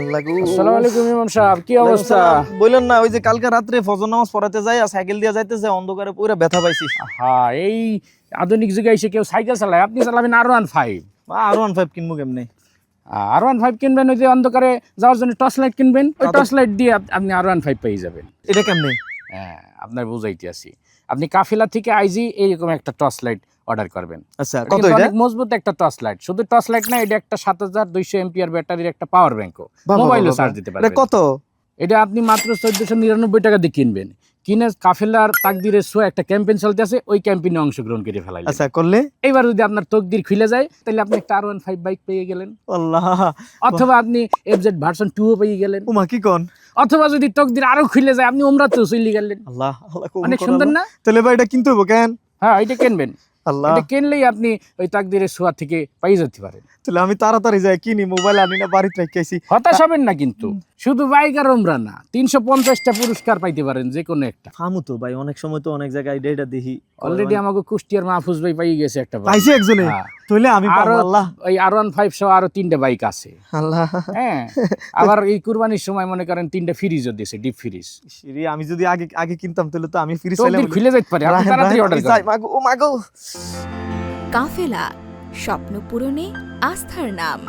আল্লাহ গো। আসসালামু আলাইকুম ইমাম সাহেব কি অবস্থা? বললেন না ওই যে কালকে রাত্রে ফজর নামাজ পড়াতে যাই আর সাইকেল দিয়ে যাইতেছে অন্ধকারে পুরো ব্যথা পাইছি। হ্যাঁ এই আধুনিক যুগে এসে কেউ সাইকেল চালায়। আপনি চালাবেন R one five R one five কিনবো কেমনে? আর ওয়ান ফাইভ কিনবেন ওই যে অন্ধকারে যাওয়ার জন্য টর্চ লাইট কিনবেন ওই টর্চ লাইট দিয়ে আপনি আর ওয়ান ফাইভ পেয়ে যাবেন। এটা কেমনে? হ্যাঁ আপনার বুঝাইতে আছি। আপনি কাফিলা থেকে আইজি এইরকম একটা টর্চ লাইট অর্ডার করবেন। আচ্ছা কত এটা? অনেক মজবুত একটা টর্চ লাইট শুধু টর্চ লাইট না এটা একটা সাত হাজার দুইশো এমপিআর ব্যাটারির একটা পাওয়ার ব্যাংকও মোবাইলও চার্জ দিতে এটা পারবেন কত? এটা আপনি মাত্র চোদ্দশো নিরানব্বই টাকা দিয়ে কিনবেন। কিনে কাফেলার তাকদিরের শো একটা ক্যাম্পেইন চলতে আছে ওই ক্যাম্পেইনে অংশগ্রহণ করে ফেলাই আচ্ছা করলে? এইবার যদি আপনার তকদির খুলে যায় তাহলে আপনি একটা আর ওয়ান ফাইভ বাইক পেয়ে গেলেন। আল্লাহ। অথবা আপনি এফজেড ভার্সন টুও পেয়ে গেলেন। উমা কি কন? অথবা যদি তকদির আরও খুলে যায় আপনি ওমরাতেও চলে গেলেন। আল্লাহ আল্লাহ অনেক সুন্দর না? তাহলে ভাই এটা কিনতে হব কেন? হ্যাঁ এটা কিনবেন। আল্লাহ। এটা কিনলেই আপনি ওই তাকদিরের সোয়া থেকে পাই যেতে পারেন। তাহলে আমি তাড়াতাড়ি যাই কিনি মোবাইল আনি না বাড়িতে রেখেছি হতাশ হবেন না কিন্তু। শুধু বাইক আর ওমরা না তিনশো পঞ্চাশটা পুরস্কার পাইতে পারেন যে কোনো একটা। ফামু তো ভাই অনেক সময় তো অনেক জায়গায় এটা দেখি। অলরেডি আমাকে কুষ্টিয়ার মাহফুজ ভাই পাই গেছে একটা। পাইছে একজনে? তাহলে আমি পাবো আরও আল্লাহ। ওই আর ওয়ান ফাইভ সহ আরও তিনটা বাইক আছে। আল্লাহ। হ্যাঁ আবার এই কুরবানির সময় মনে করেন তিনটা ফ্রিজও দিয়েছে ডিপ ফ্রিজ আমি যদি আগে আগে কিনতাম তাহলে তো আমি ফ্রিজ খুলে যেতে পারি আপনি তাড়াতাড়ি অর্ডার করেন। মাগো ও মাগো। কাফেলা স্বপ্ন পূরণে আস্থার নাম।